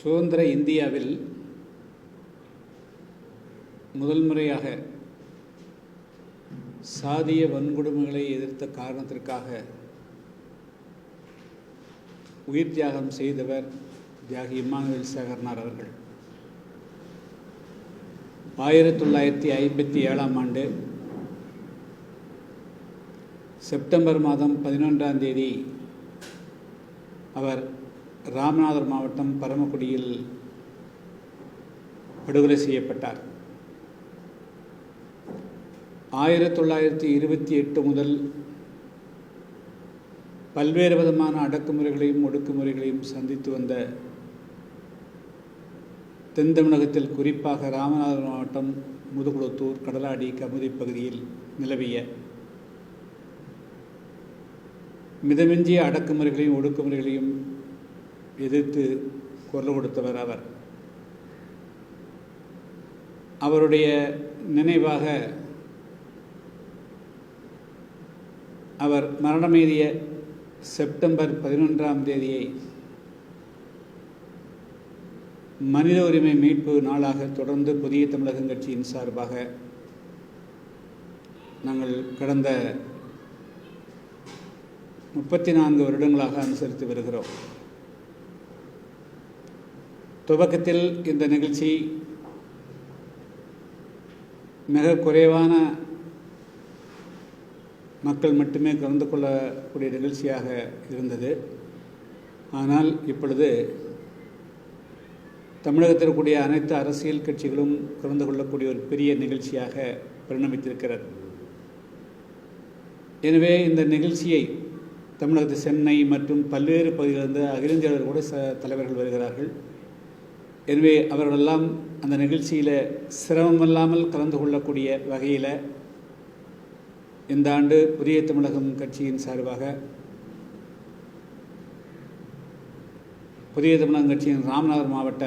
சுதந்திர இந்தியாவில் முதல் முறையாக சாதிய வன்கொடுமைகளை எதிர்த்த காரணத்திற்காக உயிர் தியாகம் செய்தவர் தியாகி இம்மானுவேல் சேகர்னார் அவர்கள். ஆயிரத்தி தொள்ளாயிரத்தி ஐம்பத்தி ஏழாம் ஆண்டு செப்டம்பர் மாதம் பதினொன்றாம் தேதி அவர் ராமநாதர் மாவட்டம் பரமக்குடியில் படுகொலை செய்யப்பட்டார். ஆயிரத்தி தொள்ளாயிரத்தி இருபத்தி எட்டு முதல் பல்வேறு விதமான அடக்குமுறைகளையும் ஒடுக்குமுறைகளையும் சந்தித்து வந்த தென் தமிழகத்தில் குறிப்பாக ராமநாதபுரம் மாவட்டம் முதுகுளத்தூர் கடலாடி கமுதி பகுதியில் நிலவிய மிதமிஞ்சிய அடக்குமுறைகளையும் ஒடுக்குமுறைகளையும் எதிர்த்து குரல் கொடுத்தவர் அவர். அவருடைய நினைவாக அவர் மரணமேறிய செப்டம்பர் பதினொன்றாம் தேதியை மனித உரிமை மீட்பு நாளாக தொடர்ந்து புதிய தமிழகம் கட்சியின் சார்பாக நாங்கள் கடந்த முப்பத்தி நான்கு வருடங்களாக அனுசரித்து வருகிறோம். துவக்கத்தில் இந்த நிகழ்ச்சி மிக குறைவான மக்கள் மட்டுமே கலந்து கொள்ளக்கூடிய நிகழ்ச்சியாக இருந்தது. ஆனால் இப்பொழுது தமிழகத்தில் இருக்கக்கூடிய அனைத்து அரசியல் கட்சிகளும் கலந்து கொள்ளக்கூடிய ஒரு பெரிய நிகழ்ச்சியாக பரிணமித்திருக்கிறது. எனவே இந்த நிகழ்ச்சியை தமிழகத்து சென்னை மற்றும் பல்வேறு பகுதிகளிலிருந்து அகில கூட ச தலைவர்கள் வருகிறார்கள். எனவே அவர்களெல்லாம் அந்த நிகழ்ச்சியில் சிரமமில்லாமல் கலந்து கொள்ளக்கூடிய வகையில் இந்த ஆண்டு புதிய தமிழகம் கட்சியின் சார்பாக புதிய தமிழகம் கட்சியின் ராமநாதர் மாவட்ட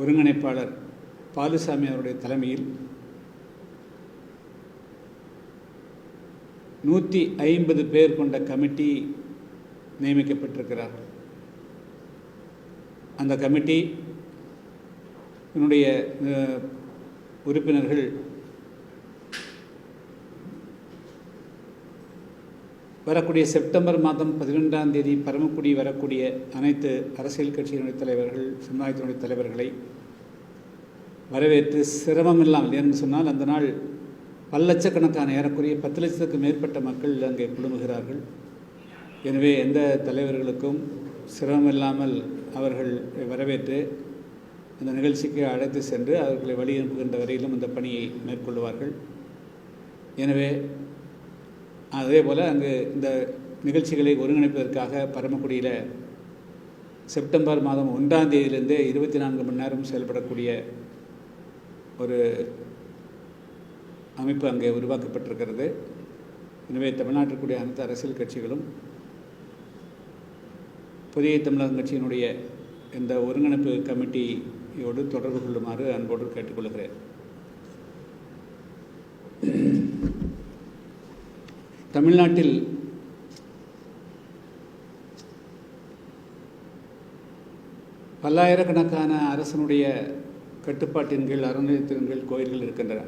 ஒருங்கிணைப்பாளர் பாலுசாமி அவருடைய தலைமையில் நூற்றி ஐம்பது பேர் கொண்ட கமிட்டி நியமிக்கப்பட்டிருக்கிறார். அந்த கமிட்டி என்னுடைய உறுப்பினர்கள் வரக்கூடிய செப்டம்பர் மாதம் பதினொன்றாம் தேதி பரமக்குடி வரக்கூடிய அனைத்து அரசியல் கட்சியினுடைய தலைவர்கள் சமுதாயத்தினுடைய தலைவர்களை வரவேற்று சிரமம் இல்லாமல் என்று சொன்னால் அந்த நாள் பல லட்சக்கணக்கான ஏறக்குறைய பத்து லட்சத்துக்கு மேற்பட்ட மக்கள் அங்கே குழுமுகிறார்கள். எனவே எந்த தலைவர்களுக்கும் சிரமம் இல்லாமல் அவர்கள் வரவேற்று அந்த நிகழ்ச்சிக்கு அழைத்து சென்று அவர்களை வழி அனுப்புகின்ற வரையிலும் இந்த பணியை மேற்கொள்வார்கள். எனவே அதே போல் அங்கு இந்த நிகழ்ச்சிகளை ஒருங்கிணைப்பதற்காக பரமக்குடியில் செப்டம்பர் மாதம் ஒன்றாம் தேதியிலிருந்தே இருபத்தி நான்கு மணி நேரம் செயல்படக்கூடிய ஒரு அமைப்பு அங்கே உருவாக்கப்பட்டிருக்கிறது. எனவே தமிழ்நாட்டிற்குரிய அனைத்து அரசியல் கட்சிகளும் புதிய தமிழக கட்சியினுடைய இந்த ஒருங்கிணைப்பு கமிட்டி கமிட்டியோடு தொடர்பு கொள்ளுமாறு அன்போடு கேட்டுக்கொள்கிறேன். தமிழ்நாட்டில் பல்லாயிரக்கணக்கான அரசனுடைய கட்டுப்பாட்டின் கீழ் அறநிலையத்தின் கீழ் கோயில்கள் இருக்கின்றன.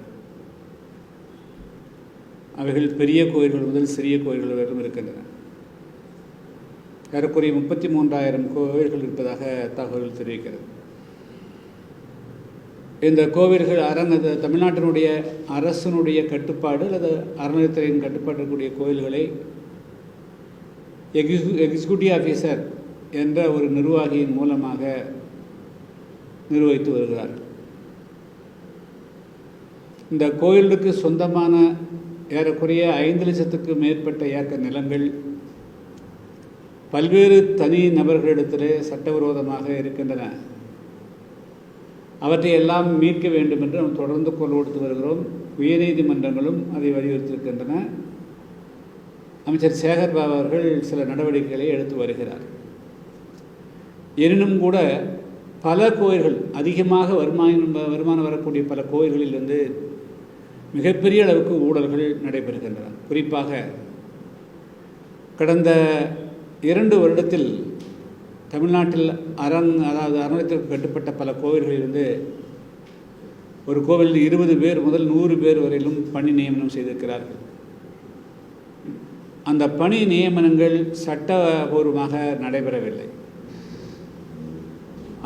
அவைகள் பெரிய கோயில்கள் முதல் சிறிய கோயில்கள் வரையிலும் இருக்கின்றன. ஏறக்குறைய முப்பத்தி மூன்றாயிரம் கோவில்கள் இருப்பதாக தகவல் தெரிவிக்கிறது. இந்த கோவில்கள் அரண் தமிழ்நாட்டினுடைய அரசனுடைய கட்டுப்பாடு அல்லது அறநிலையத்துறையின் கட்டுப்பாடு இருக்கக்கூடிய கோயில்களை எக்ஸி எக்ஸிக்யூட்டிவ் ஆஃபீஸர் என்ற ஒரு நிர்வாகியின் மூலமாக நிர்வகித்து வருகிறார். இந்த கோயிலுக்கு சொந்தமான ஏறக்குறைய ஐந்து லட்சத்துக்கு மேற்பட்ட ஏக்கர் நிலங்கள் பல்வேறு தனி நபர்களிடத்திலே சட்டவிரோதமாக இருக்கின்றன. அவற்றை எல்லாம் மீட்க வேண்டும் என்று நாம் தொடர்ந்து குரல் கொடுத்து வருகிறோம். உயர்நீதிமன்றங்களும் அதை வலியுறுத்தியிருக்கின்றன. அமைச்சர் சேகர் பாபு அவர்கள் சில நடவடிக்கைகளை எடுத்து வருகிறார். எனினும் கூட பல கோயில்கள் அதிகமாக வருமானம் வருமானம் வரக்கூடிய பல கோயில்களில் வந்து மிகப்பெரிய அளவுக்கு ஊழல்கள் நடைபெறுகின்றன. குறிப்பாக கடந்த இரண்டு வருடத்தில் தமிழ்நாட்டில் அரண் அதாவது அறநிலையத்திற்கு கட்டுப்பட்ட பல கோவில்களிலிருந்து ஒரு கோவிலில் இருபது பேர் முதல் நூறு பேர் வரையிலும் பணி நியமனம் செய்திருக்கிறார்கள். அந்த பணி நியமனங்கள் சட்டபூர்வமாக நடைபெறவில்லை.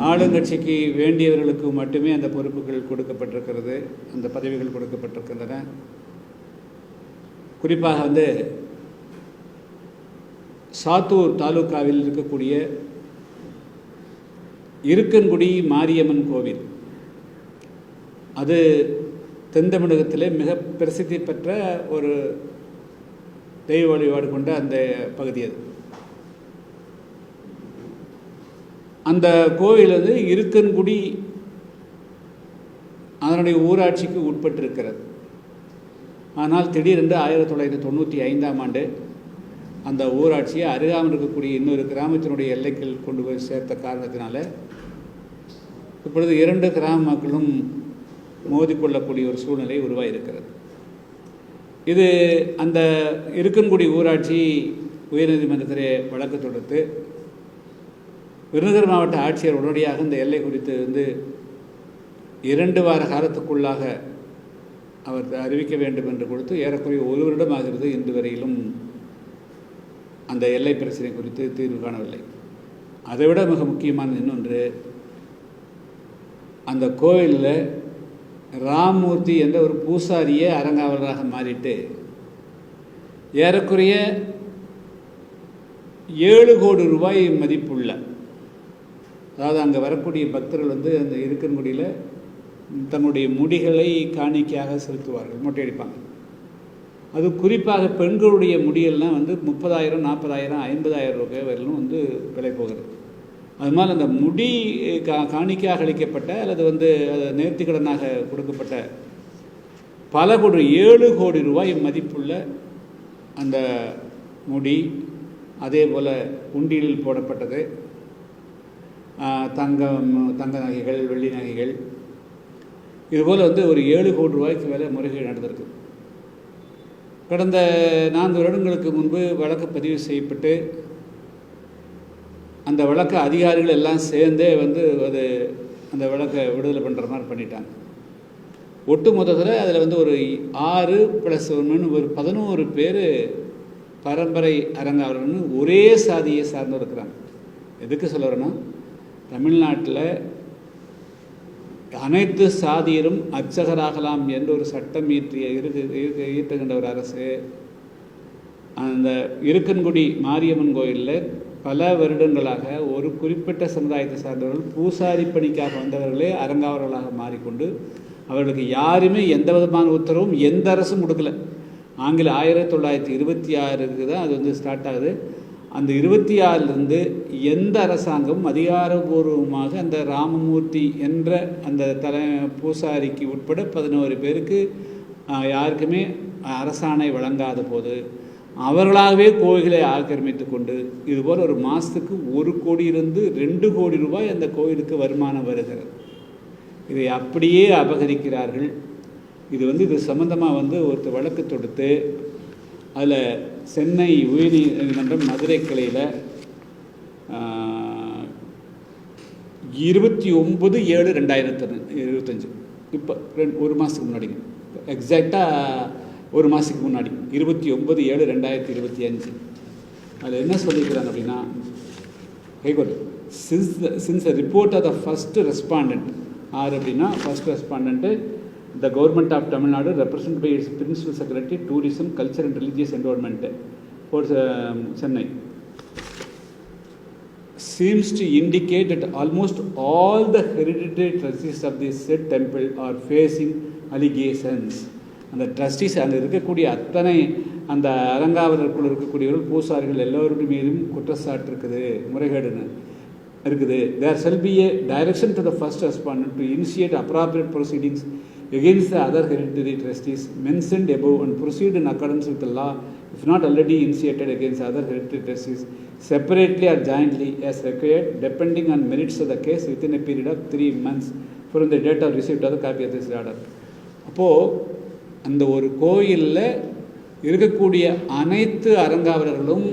ஆளுங்கட்சிக்கு வேண்டியவர்களுக்கு மட்டுமே அந்த பொறுப்புகள் கொடுக்கப்பட்டிருக்கிறது அந்த பதவிகள் கொடுக்கப்பட்டிருக்கின்றன. குறிப்பாக வந்து சாத்தூர் தாலுக்காவில் இருக்கக்கூடிய இருக்கன்குடி மாரியம்மன் கோவில். அது தென் தமிழகத்திலே மிக பிரசித்தி பெற்ற ஒரு தெய்வ வழிபாடு கொண்ட அந்த பகுதி அது. அந்த கோவில் வந்து இருக்கன்குடி அதனுடைய ஊராட்சிக்கு உட்பட்டிருக்கிறது. ஆனால் திடீரென்று ஆயிரத்தி தொள்ளாயிரத்தி தொண்ணூற்றி ஐந்தாம் ஆண்டு அந்த ஊராட்சியை அருகாமல் இருக்கக்கூடிய இன்னொரு கிராமத்தினுடைய எல்லைக்குள் கொண்டு போய் சேர்த்த காரணத்தினால இப்பொழுது இரண்டு கிராம மக்களும் மோதிக்கொள்ளக்கூடிய ஒரு சூழ்நிலை உருவாகியிருக்கிறது இது அந்த இருக்கன்குடி ஊராட்சி உயர்நீதிமன்றத்திலே வழக்கு தொடுத்து விருதுநகர் மாவட்ட ஆட்சியர் உடனடியாக இந்த எல்லை குறித்து வந்து இரண்டு வார காலத்துக்குள்ளாக அவர் அறிவிக்க வேண்டும் என்று கொடுத்து ஏறக்குறைய ஒரு வருடம் ஆகிறது இன்று வரையிலும் அந்த எல்லை பிரச்சனை குறித்து தீர்வு காணவில்லை. அதைவிட மிக முக்கியமானது இன்னொன்று அந்த கோவிலில் ராமூர்த்தி என்ற ஒரு பூசாரியே அரங்காவலராக மாறிட்டு ஏறக்குறைய ஏழு கோடி ரூபாய் மதிப்புள்ள அதாவது அங்கே வரக்கூடிய பக்தர்கள் வந்து அந்த இருக்கன்குடியில் தன்னுடைய முடிகளை காணிக்கையாக செலுத்துவார்கள் மொட்டையடிப்பாங்க. அது குறிப்பாக பெண்களுடைய முடியெல்லாம் வந்து முப்பதாயிரம் நாற்பதாயிரம் ஐம்பதாயிரம் ரூபாய் வரையிலும் வந்து விலை போகிறது. அது மாதிரி அந்த முடி கா காணிக்கையாக அளிக்கப்பட்ட அல்லது வந்து அது நேர்த்திக்கடனாக கொடுக்கப்பட்ட பல கோடி ஏழு கோடி ரூபாய் மதிப்புள்ள அந்த முடி அதே போல் உண்டியலில் போடப்பட்டது. தங்கம் தங்க நகைகள் வெள்ளி நகைகள். இதுபோல் வந்து ஒரு ஏழு கோடி ரூபாய்க்கு மேலே முறைகேடு நடந்திருக்கு. கடந்த நான்கு வருடங்களுக்கு முன்பு வழக்கு பதிவு செய்யப்பட்டு அந்த விளக்க அதிகாரிகள் எல்லாம் சேர்ந்தே வந்து அது அந்த விளக்கை விடுதலை பண்ணுற மாதிரி பண்ணிட்டாங்க. ஒட்டு மொத்தத்தில் அதில் வந்து ஒரு ஆறு ப்ளஸ் ஒன்று ஒரு பதினோரு பேர் பரம்பரை அரங்காவலர்னு ஒரே சாதியை சார்ந்து இருக்கிறாங்க. எதுக்கு சொல்லுறேன்னா தமிழ்நாட்டில் அனைத்து சாதியரும் அர்ச்சகராகலாம் என்று ஒரு சட்டம் இயற்றிய இருக்கு இயற்றுகின்ற ஒரு அரசு. அந்த இருக்கன்குடி மாரியம்மன் கோயிலில் பல வருடங்களாக ஒரு குறிப்பிட்ட சமுதாயத்தை சார்ந்தவர்கள் பூசாரி பணிக்காக வந்தவர்களே அரங்காவர்களாக மாறிக்கொண்டு அவர்களுக்கு யாருமே எந்த விதமான உத்தரவும் எந்த அரசும் கொடுக்கல. ஆங்கில ஆயிரத்தி தொள்ளாயிரத்தி இருபத்தி ஆறுக்கு தான் அது வந்து ஸ்டார்ட் ஆகுது. அந்த இருபத்தி ஆறிலிருந்து எந்த அரசாங்கமும் அதிகாரபூர்வமாக அந்த ராமமூர்த்தி என்ற அந்த தலை பூசாரிக்கு உட்பட பதினோரு பேருக்கு யாருக்குமே அரசாணை வழங்காத போது அவர்களாகவே கோயிலை ஆக்கிரமித்து கொண்டு இதுபோல் ஒரு மாதத்துக்கு ஒரு கோடியிலிருந்து ரெண்டு கோடி ரூபாய் அந்த கோயிலுக்கு வருமானம் வருகிறது. இதை அப்படியே அபகரிக்கிறார்கள். இது வந்து இது சம்மந்தமாக வந்து ஒருத்தர் வழக்கு தொடுத்து அதில் சென்னை உயர்நீதிமன்றம் மதுரை கிளையில் இருபத்தி ஒம்பது ஏழு ரெண்டாயிரத்து இருபத்தஞ்சு. இப்போ ரெண்டு ஒரு மாதத்துக்கு முன்னாடிங்க எக்ஸாக்டாக ஒரு மாதத்துக்கு முன்னாடி. இருபத்தி ஒன்பது ஏழு ரெண்டாயிரத்தி இருபத்தி அஞ்சு. அதில் என்ன சொல்லிக்கிறாங்க அப்படின்னா கைகோல் since since the report of the first respondent are அப்படின்னா first respondent the government of Tamil Nadu represent by its principal secretary tourism culture and religious endowment for Chennai seems to indicate that almost all the hereditary trustees of the said temple are facing allegations. அந்த trustees அங்கே இருக்கக்கூடிய அத்தனை அந்த அலங்காவலருக்குள் இருக்கக்கூடியவர்கள் பூசாரிகள் எல்லோருடைய மீதும் குற்றச்சாட்டு இருக்குது முறைகேடுன்னு இருக்குது there shall be a direction to the first respondent to initiate appropriate proceedings against the other hereditary trustees mentioned above and proceed in accordance with the law if not already initiated against other hereditary trustees separately or jointly as required depending on merits of the case within a period of three months from the date of receipt of the copy of this order அப்போது அந்த ஒரு கோயிலில் இருக்கக்கூடிய அனைத்து அறங்காவலர்களும்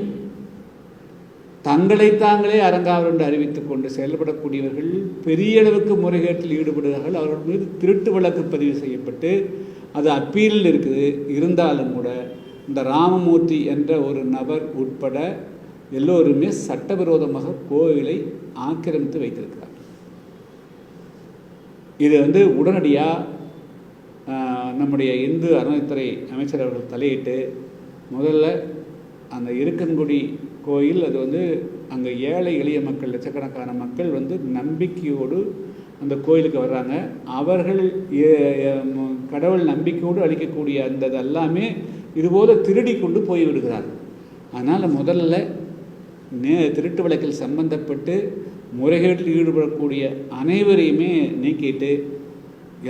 தங்களை தாங்களே அறங்காவலர் என்று அறிவித்துக் கொண்டு செயல்படக்கூடியவர்கள் பெரிய அளவுக்கு முறைகேட்டில் ஈடுபடுகிறார்கள். அவர்கள் மீது திருட்டு வழக்கு பதிவு செய்யப்பட்டு அது அப்பீலில் இருக்குது. இருந்தாலும் கூட இந்த ராமமூர்த்தி என்ற ஒரு நபர் உட்பட எல்லோருமே சட்டவிரோதமாக கோவிலை ஆக்கிரமித்து வைத்திருக்கிறார் இது வந்து உடனடியாக நம்முடைய இந்து அறநிலைத்துறை அமைச்சர் அவர்கள் தலையிட்டு முதல்ல அந்த இருக்கன்குடி கோயில் அது வந்து அங்கே ஏழை எளிய மக்கள் லட்சக்கணக்கான மக்கள் வந்து நம்பிக்கையோடு அந்த கோயிலுக்கு வர்றாங்க. அவர்கள் கடவுள் நம்பிக்கையோடு அளிக்கக்கூடிய அந்த எல்லாமே இதுபோல திருடி கொண்டு போய் விடுகிறார். அதனால் முதல்ல நே திருட்டு வழக்கில் சம்பந்தப்பட்டு முறைகேட்டில் ஈடுபடக்கூடிய அனைவரையுமே நீக்கிட்டு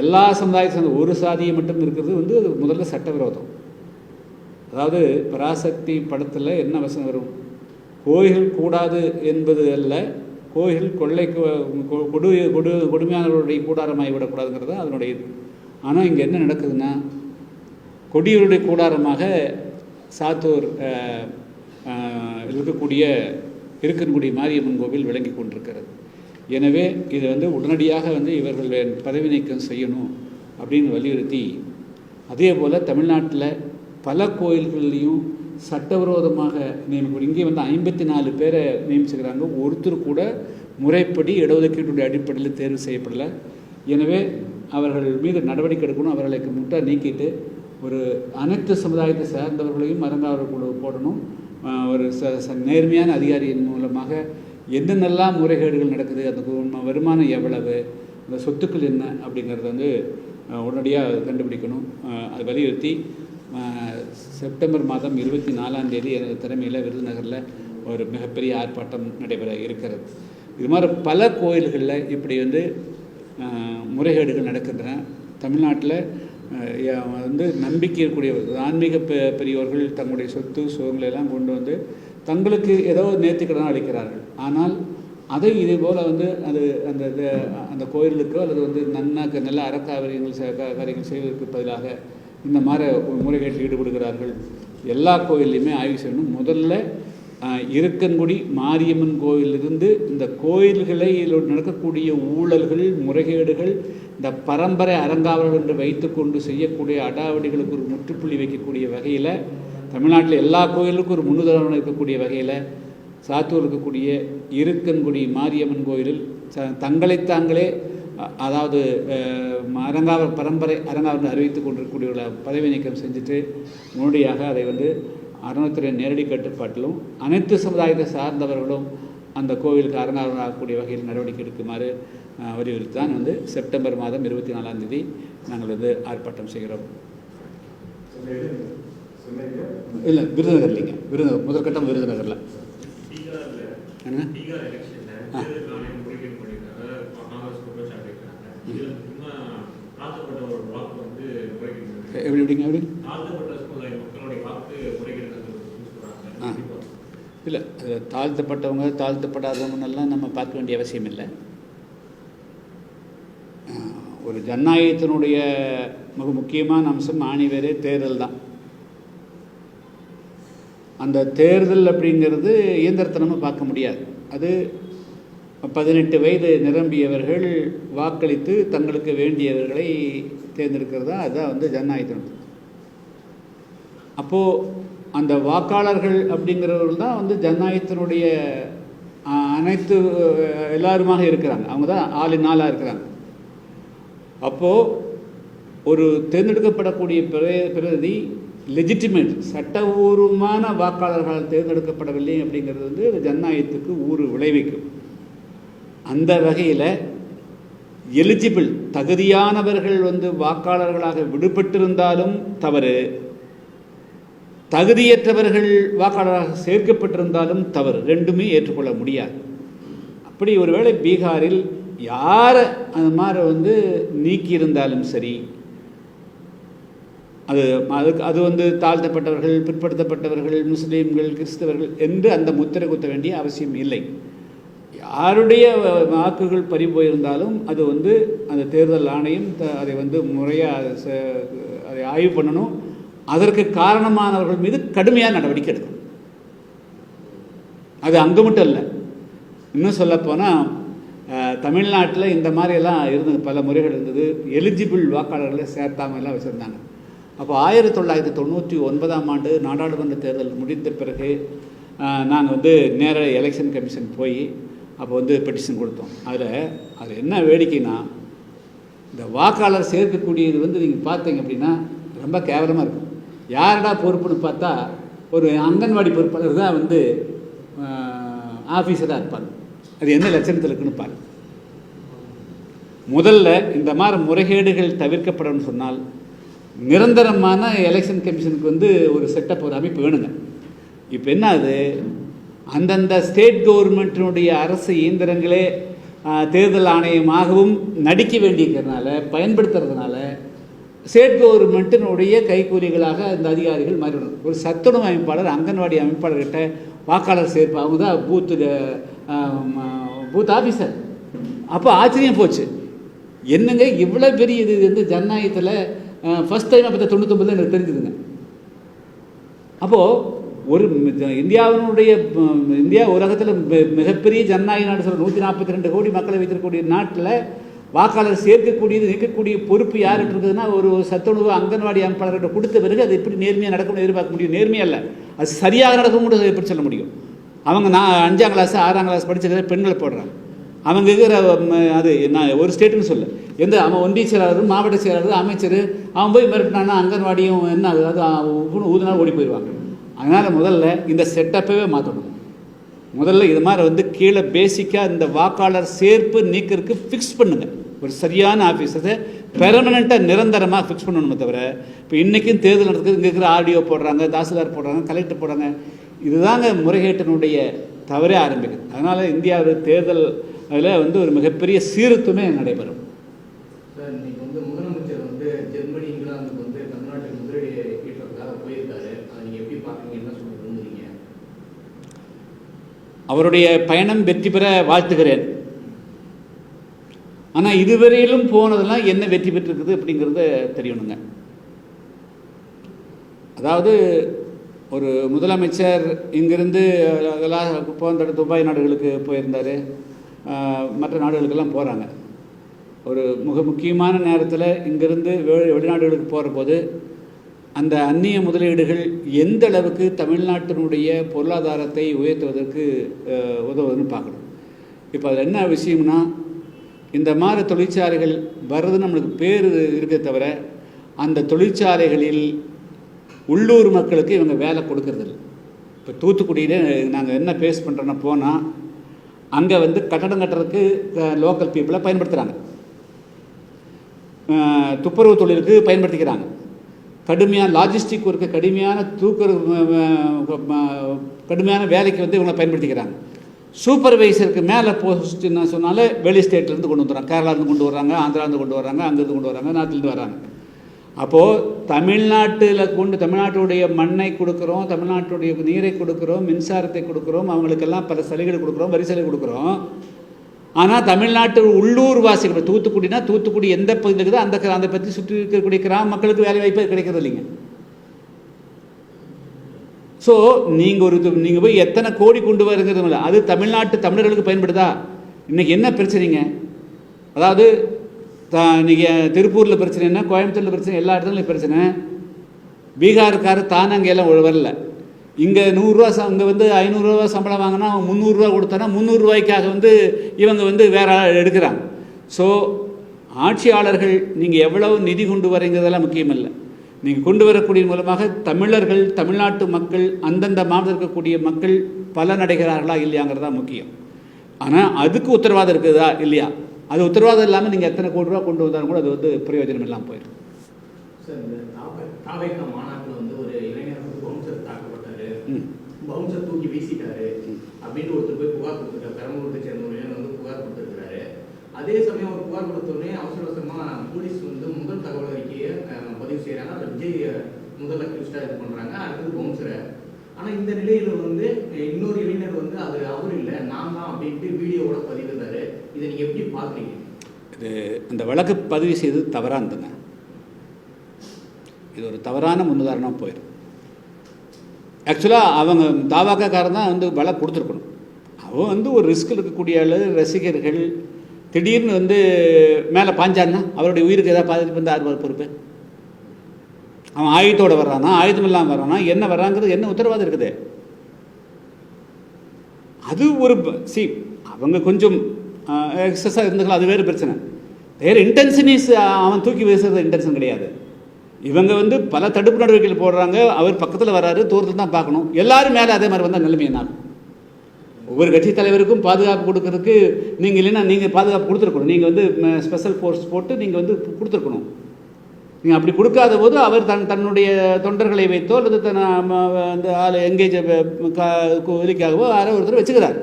எல்லா சமுதாயத்தை சேர்ந்த ஒரு சாதியை மட்டும் இருக்கிறது வந்து அது முதல்ல சட்டவிரோதம். அதாவது பராசக்தி படத்தில் என்ன வசனம் வரும்? கோயில் கூடாது என்பது அல்ல கோயில் கொள்ளைக்கு கொடு கொடு கொடுமையானவருடைய கூடாரமாகி விடக்கூடாதுங்கிறது அதனுடைய இது. ஆனால் இங்கே என்ன நடக்குதுன்னா கொடியவருடைய கூடாரமாக சாத்தூர் இருக்கக்கூடிய இருக்கன்குடி மாரியம்மன் கோவில் விளங்கி கொண்டிருக்கிறது. எனவே இது வந்து உடனடியாக வந்து இவர்கள் பதவி நீக்கம் செய்யணும் அப்படின்னு வலியுறுத்தி அதே போல் தமிழ்நாட்டில் பல கோயில்கள்லேயும் சட்டவிரோதமாக நியமிக்கணும் இங்கே வந்து ஐம்பத்தி நாலு பேரை நியமிச்சுக்கிறாங்க. ஒருத்தர் கூட முறைப்படி இடஒதுக்கீட்டுடைய அடிப்படையில் தேர்வு செய்யப்படலை. எனவே அவர்கள் மீது நடவடிக்கை எடுக்கணும் அவர்களுக்கு முட்டை நீக்கிட்டு ஒரு அனைத்து சமுதாயத்தை சேர்ந்தவர்களையும் அரங்காவலர் போடணும். ஒரு ச நேர்மையான அதிகாரியின் மூலமாக என்னென்னலாம் முறைகேடுகள் நடக்குது அந்த வருமானம் எவ்வளவு அந்த சொத்துக்கள் என்ன அப்படிங்கிறத வந்து உடனடியாக கண்டுபிடிக்கணும். அதை வலியுறுத்தி செப்டம்பர் மாதம் இருபத்தி நாலாம் தேதி எனது திறமையில் விருதுநகரில் ஒரு மிகப்பெரிய ஆர்ப்பாட்டம் நடைபெற இருக்கிறது. இது மாதிரி பல கோயில்களில் இப்படி வந்து முறைகேடுகள் நடக்கின்றன. தமிழ்நாட்டில் வந்து நம்பிக்கை இருக்கக்கூடிய ஆன்மீக பெ- பெரியோர்கள் தங்களுடைய சொத்து சுகங்களை எல்லாம் கொண்டு வந்து தங்களுக்கு ஏதோ நேர்த்திக்கடன் அளிக்கிறார்கள். ஆனால் அதை இதே போல் வந்து அது அந்த அந்த கோயிலுக்கோ அல்லது வந்து நன்னாக்க நல்ல அறக்காரியங்கள் காரியங்கள் செய்வதற்கு பதிலாக இந்த மாதிரி முறைகேட்டில் ஈடுபடுகிறார்கள். எல்லா கோயில்லையுமே ஆய்வு செய்யணும். முதல்ல இருக்கன்குடி மாரியம்மன் கோயிலிருந்து இந்த கோயில்களில் நடக்கக்கூடிய ஊழல்கள் முறைகேடுகள் இந்த பரம்பரை அறங்காவலர்கள் என்று வைத்துக்கொண்டு செய்யக்கூடிய அடாவடிகளுக்கு ஒரு முற்றுப்புள்ளி வைக்கக்கூடிய வகையில் தமிழ்நாட்டில் எல்லா கோயிலுக்கும் ஒரு முன்னுதாரணம் இருக்கக்கூடிய வகையில் சாத்தூர் இருக்கக்கூடிய இருக்கன்குடி மாரியம்மன் கோயிலில் ச- தங்களைத் தாங்களே அதாவது அரங்காவர் பரம்பரை அரங்காவல் அறிவித்துக் கொண்டிருக்கக்கூடிய பதவி நீக்கம் செஞ்சுட்டு முன்னோடியாக அதை வந்து அறநிலைத்துறை நேரடி கட்டுப்பாட்டிலும் அனைத்து சமுதாயத்தை சார்ந்தவர்களும் அந்த கோவிலுக்கு அரங்காவலர் ஆகக்கூடிய வகையில் நடவடிக்கை எடுக்குமாறு அஹ், வலியுறுத்தி தான் வந்து செப்டம்பர் மாதம் இருபத்தி நாலாம் தேதி நாங்கள் வந்து ஆர்ப்பாட்டம் செய்கிறோம். இல்லை விருதுநகர் இல்லைங்க விருதுநகர் முதற்கட்டம் விருதுநகரில். என்ன ஆ. எப்படி எப்படிங்க எப்படி? ஆ. இல்லை அது தாழ்த்தப்பட்டவங்க தாழ்த்தப்படாதவங்கன்னெல்லாம் நம்ம பார்க்க வேண்டிய அவசியம் இல்லை. ஒரு ஜனநாயகத்தினுடைய மிக முக்கியமான அம்சம் ஆணிவேரே தேர்தல் தான். அந்த தேர்தல் அப்படிங்கிறது இயந்திரத்தனமாக பார்க்க முடியாது. அது பதினெட்டு வயது நிரம்பியவர்கள் வாக்களித்து தங்களுக்கு வேண்டியவர்களை தேர்ந்தெடுக்கிறதா? அதுதான் வந்து ஜனநாயகத்தின் அப்போது அந்த வாக்காளர்கள் அப்படிங்கிறவர்கள் தான் வந்து ஜனநாயகத்தினுடைய அனைத்து எல்லாருமாக இருக்கிறாங்க. அவங்க தான் ஆளின் ஆளாக இருக்கிறாங்க. அப்போது ஒரு தேர்ந்தெடுக்கப்படக்கூடிய பிர- பிரதி லெஜிட்டிமேட் சட்டபூர்வமான வாக்காளர்களால் தேர்ந்தெடுக்கப்படவில்லை அப்படிங்கிறது வந்து ஜனநாயகத்துக்கு ஊறு விளைவிக்கும். அந்த வகையில் எலிஜிபிள் தகுதியானவர்கள் வந்து வாக்காளர்களாக விடுபட்டிருந்தாலும் தவறு. தகுதியற்றவர்கள் வாக்காளராக சேர்க்கப்பட்டிருந்தாலும் தவறு. ரெண்டுமே ஏற்றுக்கொள்ள முடியாது. அப்படி ஒருவேளை பீகாரில் யாரை அந்த மாதிரி வந்து நீக்கியிருந்தாலும் சரி அது அதுக்கு அது வந்து தாழ்த்தப்பட்டவர்கள் பிற்படுத்தப்பட்டவர்கள் முஸ்லீம்கள் கிறிஸ்தவர்கள் என்று அந்த முத்திரை குத்த வேண்டிய அவசியம் இல்லை. யாருடைய வாக்குகள் பறி போயிருந்தாலும் அது வந்து அந்த தேர்தல் ஆணையம் த- அதை வந்து முறையாக அதை ஆய்வு பண்ணணும். அதற்கு காரணமானவர்கள் மீது கடுமையான நடவடிக்கை எடுக்கணும். அது அங்கே மட்டும் இல்லை. இன்னும் சொல்லப்போனால் தமிழ்நாட்டில் இந்த மாதிரியெல்லாம் இருந்தது பல முறைகள் இருந்தது. எலிஜிபிள் வாக்காளர்களை சேர்த்தாம எல்லாம் வச்சுருந்தாங்க. அப்போ ஆயிரத்தி தொள்ளாயிரத்தி தொண்ணூற்றி ஒன்பதாம் ஆண்டு நாடாளுமன்ற தேர்தல் முடிந்த பிறகு நாங்கள் வந்து நேராக எலெக்ஷன் கமிஷன் போய் அப்போ வந்து பெட்டிஷன் கொடுத்தோம். அதில் அது என்ன வேடிக்கைனா இந்த வாக்காளர் சேர்க்கக்கூடியது வந்து நீங்கள் பார்த்தீங்க அப்படின்னா ரொம்ப கேவலமாக இருக்கும். யாரடா பொறுப்புன்னு பார்த்தா ஒரு அங்கன்வாடி பொறுப்பாளர் தான் வந்து ஆஃபீஸராக இருப்பார். அது என்ன லட்சணத்தில் இருக்குன்னு பாரு. முதல்ல இந்த மாதிரி முறைகேடுகள் தவிர்க்கப்படணும்னு சொன்னால் நிரந்தரமான எலெக்ஷன் கமிஷனுக்கு வந்து ஒரு செட்டப் ஒரு அமைப்பு வேணுங்க. இப்போ என்ன அந்தந்த ஸ்டேட் கவர்மெண்ட்டினுடைய அரசு இயந்திரங்களே தேர்தல் ஆணையமாகவும் நடிக்க வேண்டியிருக்கிறதுனால பயன்படுத்துறதுனால ஸ்டேட் கவர்மெண்ட்டினுடைய கைக்கூலிகளாக இந்த அதிகாரிகள் மாறிவிடும் ஒரு சத்துணவு அமைப்பாளர் அங்கன்வாடி அமைப்பாளர்கிட்ட வாக்காளர் சேர்ப்பு அவங்க தான் பூத்து பூத் ஆஃபீஸர் அப்போ ஆச்சரியம் போச்சு. என்னங்க இவ்வளோ பெரிய இது வந்து ஜனநாயகத்தில் ஃபஸ்ட் டைம் அப்போ தொண்ணூத்தொம்பது எனக்கு தெரிஞ்சுதுங்க. அப்போது ஒரு மி- இந்தியாவினுடைய இந்தியா உலகத்தில் மிகப்பெரிய ஜனநாயக நாடு சொல்ல நூற்றி நாற்பத்தி ரெண்டு கோடி மக்களை வைத்திருக்கக்கூடிய நாட்டில் வாக்காளர் சேர்க்கக்கூடியது நீக்கக்கூடிய பொறுப்பு யார்கிட்ட இருக்குதுன்னா ஒரு சத்துணவு அங்கன்வாடி அமைப்பாளர்கிட்ட கொடுத்த பிறகு அது எப்படி நேர்மையாக நடக்கும்னு எதிர்பார்க்க முடியும். நேர்மையாக இல்லை. அது சரியாக நடக்கும் கூட எப்படி சொல்ல முடியும்? அவங்க நான் அஞ்சாம் கிளாஸ் ஆறாம் கிளாஸ் படித்த பெண்களை போடுறாங்க. அவங்க இருக்கிற அது நான் ஒரு ஸ்டேட்டுன்னு சொல்ல. எந்த அவன் ஒன்றிய செயலாளர் மாவட்ட செயலாளர் அமைச்சர் அவன் போய் மிரட்டினான்னா அங்கன்வாடியும் என்ன அது அவன் ஊதுனா ஓடி போயிடுவாங்க அதனால் முதல்ல இந்த செட்டப்பவே மாற்றணும் முதல்ல இது மாதிரி வந்து கீழே பேசிக்காக இந்த வாக்காளர் சேர்ப்பு நீக்கிறதுக்கு ஃபிக்ஸ் பண்ணுங்கள் ஒரு சரியான ஆஃபீஸரை பெர்மனண்ட்டாக நிரந்தரமாக ஃபிக்ஸ் பண்ணணுமே தவிர இப்போ இன்றைக்கும் தேர்தல் நடக்குது இங்கே இருக்கிற ஆர்டிஓ போடுறாங்க தாசில்தார் போடுறாங்க கலெக்டர் போடுறாங்க. இதுதாங்க முறைகேட்டினுடைய தவறே ஆரம்பிக்குது. அதனால் இந்தியாவில் தேர்தல் அதில் வந்து ஒரு மிகப்பெரிய சீர்திருத்தமே நடைபெறும். அவருடைய பயணம் வெற்றி பெற வாழ்த்துகிறேன். ஆனால் இதுவரையிலும் போனதெல்லாம் என்ன வெற்றி பெற்றிருக்குது அப்படிங்கிறத தெரியணுங்க. அதாவது ஒரு முதலமைச்சர் இங்கிருந்து அதெல்லாம் போன்ற துபாய் நாடுகளுக்கு போயிருந்தார். மற்ற நாடுகளுக்கெல்லாம் போகிறாங்க ஒரு மிக முக்கியமான நேரத்தில் இங்கிருந்து வெ- வெளிநாடுகளுக்கு போகிற போது அந்த அந்நிய முதலீடுகள் எந்த அளவுக்கு தமிழ்நாட்டினுடைய பொருளாதாரத்தை உயர்த்துவதற்கு உதவுதுன்னு பார்க்கணும். இப்போ அதில் என்ன விஷயம்னா இந்த மாதிரி தொழிற்சாலைகள் வர்றது நம்மளுக்கு பேர் இருக்கே தவிர அந்த தொழிற்சாலைகளில் உள்ளூர் மக்களுக்கு இவங்க வேலை கொடுக்கறதில்ல. இப்போ தூத்துக்குடியில நாங்கள் என்ன ஃபேஸ் பண்ணுறோன்னா போனால் அங்கே வந்து கட்டடம் கட்டுறதுக்கு லோக்கல் பீப்புளை பயன்படுத்துகிறாங்க துப்புரவு தொழிலுக்கு பயன்படுத்திக்கிறாங்க. கடுமையான லாஜிஸ்டிக் ஒர்க்கு கடுமையான தூக்குற கடுமையான வேலைக்கு வந்து இவங்களை பயன்படுத்திக்கிறாங்க. சூப்பர்வைசருக்கு மேலே போஸ்ட்னு சொன்னாலே வெளி ஸ்டேட்லேருந்து கொண்டு வந்துடுறாங்க. கேரளாலேருந்து கொண்டு வர்றாங்க ஆந்திராலேருந்து கொண்டு வர்றாங்க அங்கேருந்து கொண்டு வர்றாங்க நாட்டிலேருந்து வர்றாங்க. அப்போது தமிழ்நாட்டில் கொண்டு தமிழ்நாட்டுடைய மண்ணை கொடுக்குறோம் தமிழ்நாட்டுடைய நீரை கொடுக்குறோம் மின்சாரத்தை கொடுக்குறோம் அவங்களுக்கெல்லாம் பல சலுகைகள் கொடுக்குறோம் வரி சலுகை கொடுக்குறோம். ஆனால் தமிழ்நாட்டு உள்ளூர் வாசிகள் தூத்துக்குடினா தூத்துக்குடி எந்த பகுதியில் இருக்குதோ? அந்த அந்த பற்றி சுற்றி இருக்கக்கூடிய கிராம மக்களுக்கு வேலை வாய்ப்பு கிடைக்கிறது இல்லைங்க. ஸோ நீங்கள் ஒரு நீங்கள் போய் எத்தனை கோடி கொண்டு வருங்கிறது அது தமிழ்நாட்டு தமிழர்களுக்கு பயன்படுதா? இன்றைக்கி என்ன பிரச்சனைங்க? அதாவது த நீங்கள் திருப்பூரில் பிரச்சனைனா கோயம்புத்தூரில் பிரச்சனை எல்லா இடத்துலையும் பிரச்சனை. பீகாருக்காரர் தானே அங்கே எல்லாம் வரல. இங்கே நூறுரூவா இங்கே வந்து ஐநூறுரூவா சம்பளம் வாங்கினா அவன் முந்நூறுரூவா கொடுத்தானா முந்நூறுரூவாய்க்காக வந்து இவங்க வந்து வேற ஆள் எடுக்கிறாங்க. ஸோ ஆட்சியாளர்கள் நீங்கள் எவ்வளவு நிதி கொண்டு வரீங்கிறதெல்லாம் முக்கியமில்லை. நீங்கள் கொண்டு வரக்கூடிய மூலமாக தமிழர்கள் தமிழ்நாட்டு மக்கள் அந்தந்த மாவட்டத்தில் இருக்கக்கூடிய மக்கள் பலனடைகிறார்களா இல்லையாங்கிறது தான் முக்கியம். ஆனால் அதுக்கு உத்தரவாதம் இருக்குதா? இல்லையா? அது உத்தரவாதம் இல்லாமல் நீங்கள் எத்தனை கோடி ரூபா கொண்டு வந்தாலும் கூட அது வந்து பிரயோஜனம் இல்லாமல் போயிடும். மாநாட்டில் வந்து ஒரு இளைஞர் வந்து பவுன்சர் தாக்கப்பட்டாரு. பவுன்சர் தூக்கி வீசிட்டாரு. அப்படின்னு ஒருத்தர் போய் புகார் கொடுத்துருக்காரு. பெரம்பலூரை சேர்ந்த ஒரு வந்து புகார் கொடுத்துருக்காரு அதே சமயம் அவர் புகார் கொடுத்தோடனே அவசர அவசரமா போலீஸ் வந்து முதல் தகவல் அறிக்கையை பதிவு செய்யறாங்க. அதில் விஜய் முதல் அக்யூஸ்டா இது பண்றாங்க. அடுத்தது பவுன்சரை. ஆனா இந்த நிலையில வந்து இன்னொரு இளைஞர் வந்து அது அவர் இல்லை நான் தான் அப்படின்ட்டு வீடியோவோட பதிவிடுறாரு. இதை நீங்கள் எப்படி பார்க்குறீங்க? இது இந்த வழக்கு பதிவு செய்தது தவறாக இருந்ததுங்க இது ஒரு தவறான முன்னுதாரணம் போயிடும். ஆக்சுவலாக அவங்க தாவாக்காரன் தான் வந்து வழக்கு கொடுத்துருக்கணும். அவன் வந்து ஒரு ரிஸ்க் இருக்கக்கூடிய அளவு ரசிகர்கள். திடீர்னு வந்து மேலே பாஞ்சான்னா அவருடைய உயிருக்கு ஏதாவது பாதிப்பு வந்து ஆர்வம் பொறுப்பு? அவன் ஆயுதத்தோட வர்றானா? ஆயுதம் இல்லாமல் வர்றானா? என்ன வர்றாங்கிறது என்ன உத்தரவாதம் இருக்குது? அது ஒரு சி அவங்க கொஞ்சம் எக்ஸஸாக இருந்துக்கலாம் அது வேறு பிரச்சனை. வேறு இன்டென்சினிஸ் அவன் தூக்கி வீசுறது இன்டென்ஷன் கிடையாது. இவங்க வந்து பல தடுப்பு நடவடிக்கைகள் போடுறாங்க. அவர் பக்கத்தில் வராரு தூரத்தில் தான் பார்க்கணும். எல்லாரும் மேலே அதே மாதிரி வந்தால் நிலைமை என்ன? ஒவ்வொரு கட்சி தலைவருக்கும் பாதுகாப்பு கொடுக்கறதுக்கு நீங்கள் இல்லைன்னா நீங்கள் பாதுகாப்பு கொடுத்துருக்கணும். நீங்கள் வந்து ஸ்பெஷல் ஃபோர்ஸ் போட்டு நீங்கள் வந்து கொடுத்துருக்கணும். நீங்கள் அப்படி கொடுக்காத போது அவர் தன் தன்னுடைய தொண்டர்களை வைத்தோ அல்லது தன் அந்த ஆள் எங்கேஜ் ஒலிக்காகவோ யாரோ ஒருத்தர் வச்சுக்கிறார்.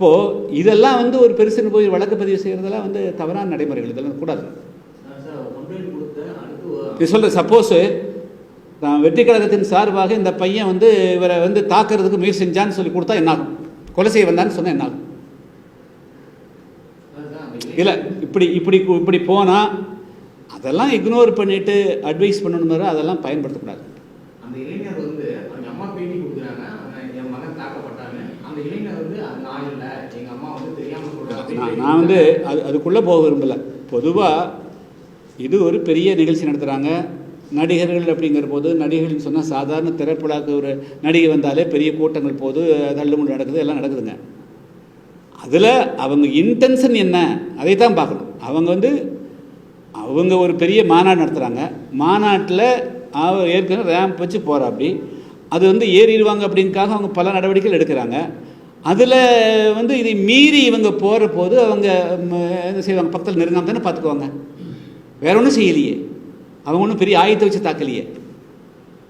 அப்போது இதெல்லாம் வந்து ஒரு பெருசுன்னு போய் வழக்கு பதிவு செய்கிறதெல்லாம் வந்து தவறான நடைமுறைகள். இதெல்லாம் கூடாது. இது சொல்கிற சப்போஸு நான் வெற்றி கழகத்தின் சார்பாக இந்த பையன் வந்து இவரை வந்து தாக்குறதுக்கு முயற்சி செஞ்சான்னு சொல்லி கொடுத்தா என்னாகும்? கொலை செய்ய வந்தான்னு சொன்னால் என்னாகும்? இல்லை இப்படி இப்படி இப்படி போனால் அதெல்லாம் இக்னோர் பண்ணிவிட்டு அட்வைஸ் பண்ணணும் அதெல்லாம் பயன்படுத்தக்கூடாது அந்த இளைஞர் வந்து அவங்க அம்மா பேட்டி கொடுக்குறாங்க அவன் என் மகன் தாக்கப்பட்டாங்க அந்த இளைஞர் வந்து அது நான் இல்லை எங்க அம்மா வந்து தெரியாம சொல்றாங்க நான் வந்து அது அதுக்குள்ளே போக விரும்பல. பொதுவாக இது ஒரு பெரிய நிகழ்ச்சி நடத்துகிறாங்க நடிகர்கள் அப்படிங்கிற போது நடிகர்கள்னு சொன்னால் சாதாரண திரைப்படாக்கு ஒரு நடிகை வந்தாலே பெரிய கூட்டங்கள் போது தள்ளுமுடி நடக்குது எல்லாம் நடக்குதுங்க. அதில் அவங்க இன்டென்ஷன் என்ன? அதை தான் பார்க்கணும். அவங்க வந்து அவங்க ஒரு பெரிய மாநாடு நடத்துகிறாங்க மாநாட்டில் அவர் ஏற்கனவே ரேம்ப் வச்சு போகிறாப்படி அது வந்து ஏறிடுவாங்க அப்படின்னுக்காக அவங்க பல நடவடிக்கைகள் எடுக்கிறாங்க. அதில் வந்து இதை மீறி இவங்க போகிற போது அவங்க என்ன செய்வாங்க? பக்கத்தில் நெருங்காம தானே பார்த்துக்குவாங்க வேற ஒன்றும் செய்யலையே. அவங்க ஒன்றும் பெரிய ஆயுதத்தை வச்சு தாக்கலையே.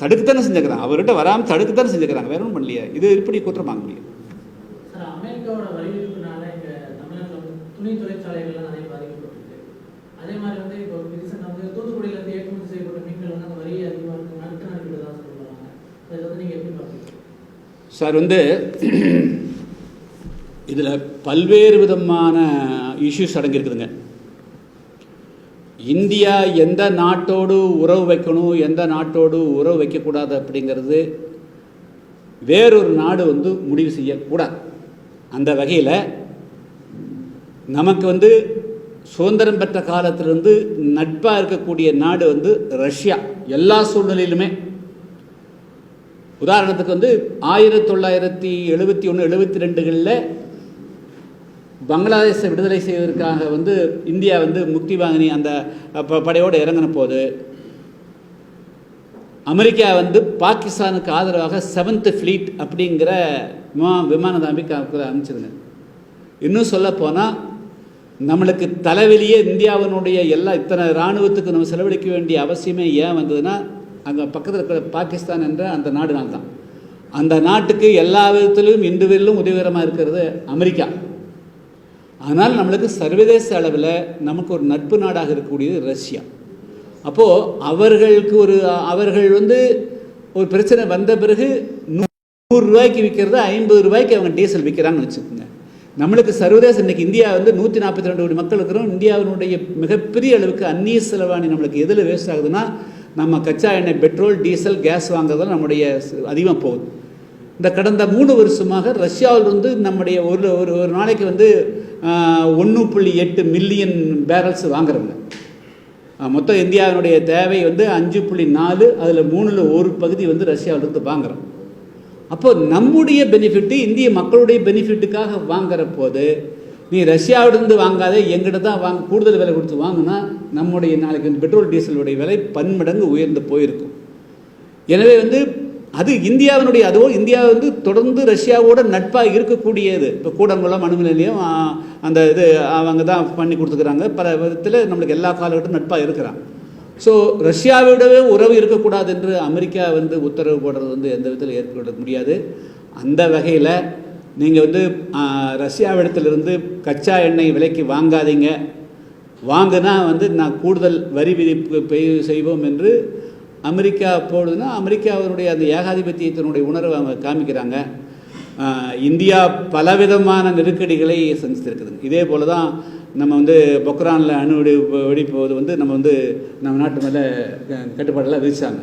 தடுக்கத்தானே செஞ்சுக்கிறாங்க. அவர்கிட்ட வராமல் தடுக்கத்தானே செஞ்சுக்கிறாங்க. வேற ஒன்றும் பண்ணலையே. இது இப்படி குற்றம் வாங்க முடியும்? சார் அமெரிக்காவோட வரிவிதிப்புனால இங்க தமிழ்நாட்டில் வந்து துணி தொழிற்சாலைகள்லாம் நிறைய பாதிக்கப்பட்டிருக்கு. அதே மாதிரி வந்து இப்போ ரீசெண்டாக வந்து தூத்துக்குடியில இருந்து ஏற்றுமதி செய்யப்பட்ட மீன்கள் வந்து அந்த வரி அதிகமாக இருக்கு நடுக்க நடுக்கிறதா சொல்லுவாங்க. அதை வந்து நீங்க எப்படி பார்க்குறீங்க? சார் வந்து இதில் பல்வேறு விதமான இஷ்யூஸ் அடங்கியிருக்குதுங்க. இந்தியா எந்த நாட்டோடு உறவு வைக்கணும் எந்த நாட்டோடு உறவு வைக்கக்கூடாது அப்படிங்கிறது வேறொரு நாடு வந்து முடிவு செய்யக்கூடாது. அந்த வகையில் நமக்கு வந்து சுதந்திரம் பெற்ற காலத்திலிருந்து நட்பாக இருக்கக்கூடிய நாடு வந்து ரஷ்யா. எல்லா சூழ்நிலையிலுமே. உதாரணத்துக்கு வந்து ஆயிரத்தி தொள்ளாயிரத்தி எழுபத்தி ஒன்று எழுபத்தி ரெண்டுகளில் பங்களாதேஷை விடுதலை செய்வதற்காக வந்து இந்தியா வந்து முக்தி வாங்கினி அந்த ப- படையோடு இறங்கின போது அமெரிக்கா வந்து பாகிஸ்தானுக்கு ஆதரவாக செவன்த் ஃப்ளீட் அப்படிங்கிற விமா விமான தாம்பி அனுப்பிச்சிருங்க. இன்னும் சொல்லப்போனால் நம்மளுக்கு தலைவலியே இந்தியாவினுடைய எல்லா இத்தனை இராணுவத்துக்கு நம்ம செலவழிக்க வேண்டிய அவசியமே ஏன் வந்ததுன்னா அங்கே பக்கத்தில் இருக்கிற பாகிஸ்தான் என்ற அந்த நாடுனால் தான் அந்த நாட்டுக்கு எல்லா விதத்திலும் இன்று உதவிகரமாக இருக்கிறது அமெரிக்கா. அதனால் நம்மளுக்கு சர்வதேச அளவில் நமக்கு ஒரு நட்பு நாடாக இருக்கக்கூடியது ரஷ்யா. அப்போது அவர்களுக்கு ஒரு அவர்கள் வந்து ஒரு பிரச்சனை வந்த பிறகு நூறு ரூபாய்க்கு விற்கிறத ஐம்பது ரூபாய்க்கு அவங்க டீசல் விற்கிறாங்கன்னு வச்சுக்கோங்க. நம்மளுக்கு சர்வதேச இன்றைக்கி இந்தியா வந்து நூற்றி நாற்பத்தி ரெண்டு கோடி மக்கள் இருக்கிறோம். இந்தியாவினுடைய மிகப்பெரிய அளவுக்கு அந்நிய செலவாணி நம்மளுக்கு எதில் வேஸ்ட் ஆகுதுன்னா நம்ம கச்சா எண்ணெய் பெட்ரோல் டீசல் கேஸ் வாங்குறதுல நம்முடைய அதிகமாக போகுது. இந்த கடந்த மூணு வருஷமாக ரஷ்யாவிலிருந்து நம்முடைய ஒரு ஒரு ஒரு நாளைக்கு வந்து ஒன்று புள்ளி எட்டு மில்லியன் பேரல்ஸ் வாங்குறவங்க. மொத்தம் இந்தியாவினுடைய தேவை வந்து அஞ்சு புள்ளி நாலு அதில் மூணில் ஒரு பகுதி வந்து ரஷ்யாவிலிருந்து வாங்குறோம். அப்போ நம்முடைய பெனிஃபிட்டு இந்திய மக்களுடைய பெனிஃபிட்டுக்காக வாங்குற போது நீ ரஷ்யாவிலிருந்து வாங்காத எங்கிட்ட தான் வாங்க கூடுதல் விலை கொடுத்து வாங்கினா நம்முடைய நாளைக்கு பெட்ரோல் டீசலுடைய விலை பன்மடங்கு உயர்ந்து போயிருக்கும். எனவே வந்து அது இந்தியாவினுடைய அதுவோ இந்தியா வந்து தொடர்ந்து ரஷ்யாவோட நட்பாக இருக்கக்கூடியது. இப்போ கூடங்குளம் அணுமிலையும் அந்த இது அவங்க தான் பண்ணி கொடுத்துக்கிறாங்க. பல விதத்தில் நம்மளுக்கு எல்லா காலகட்டம் நட்பாக இருக்கிறாங்க. ஸோ ரஷ்யாவிடவே உறவு இருக்கக்கூடாது என்று அமெரிக்கா வந்து உத்தரவு போடுறது வந்து எந்த விதத்தில் ஏற்பட முடியாது. அந்த வகையில் நீங்கள் வந்து ரஷ்யாவிடத்திலிருந்து கச்சா எண்ணெய் விலைக்கு வாங்காதீங்க. வாங்கினா வந்து நான் கூடுதல் வரி விதிப்பு பெய் செய்வோம் என்று அமெரிக்கா போடுதுன்னா அமெரிக்காவினுடைய அந்த ஏகாதிபத்தியத்தினுடைய உணர்வை அவங்க காமிக்கிறாங்க. இந்தியா பலவிதமான நெருக்கடிகளை சந்தித்திருக்குது. இதே போல தான் நம்ம வந்து பொக்ரானில் அணு வெடி வெடிப்போது வந்து நம்ம வந்து நம்ம நாட்டு மேலே க- கட்டுப்பாடெல்லாம் விதிச்சாங்க.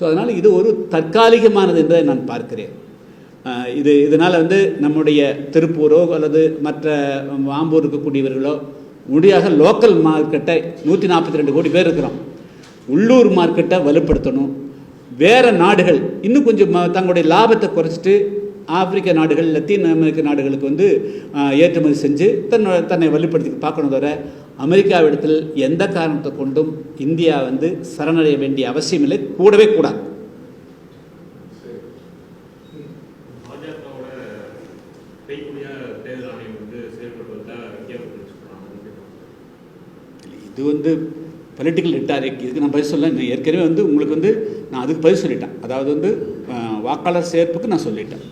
ஸோ அதனால் இது ஒரு தற்காலிகமானது என்பதை நான் பார்க்கிறேன். இது இதனால் வந்து நம்முடைய திருப்பூரோ அல்லது மற்ற ஆம்பூர் இருக்கக்கூடியவர்களோ முடியாக லோக்கல் மார்க்கெட்டை நூற்றி நாற்பத்தி ரெண்டு கோடி பேர் இருக்கிறோம். உள்ளூர் மார்க்கெட்டை வலுப்படுத்தணும். வேறு நாடுகள் இன்னும் கொஞ்சம் தங்களுடைய லாபத்தை குறைச்சிட்டு ஆப்பிரிக்க நாடுகள் லத்தீன் அமெரிக்க நாடுகளுக்கு வந்து ஏற்றுமதி செஞ்சு தன்னை தன்னை வலுப்படுத்தி பார்க்கணும் தவிர அமெரிக்காவிடத்தில் எந்த காரணத்தை கொண்டும் இந்தியா வந்து சரணடைய வேண்டிய அவசியமில்லை கூடவே கூடாது. இது வந்து பொலிட்டிக்கல் ரிட்டாரிக் இதுக்கு நான் பதில் சொல்ல ஏற்கனவே வந்து உங்களுக்கு வந்து நான் அதுக்கு பதில் சொல்லிட்டேன். அதாவது வந்து வாக்காளர் சேர்ப்புக்கு நான் சொல்லிட்டேன்.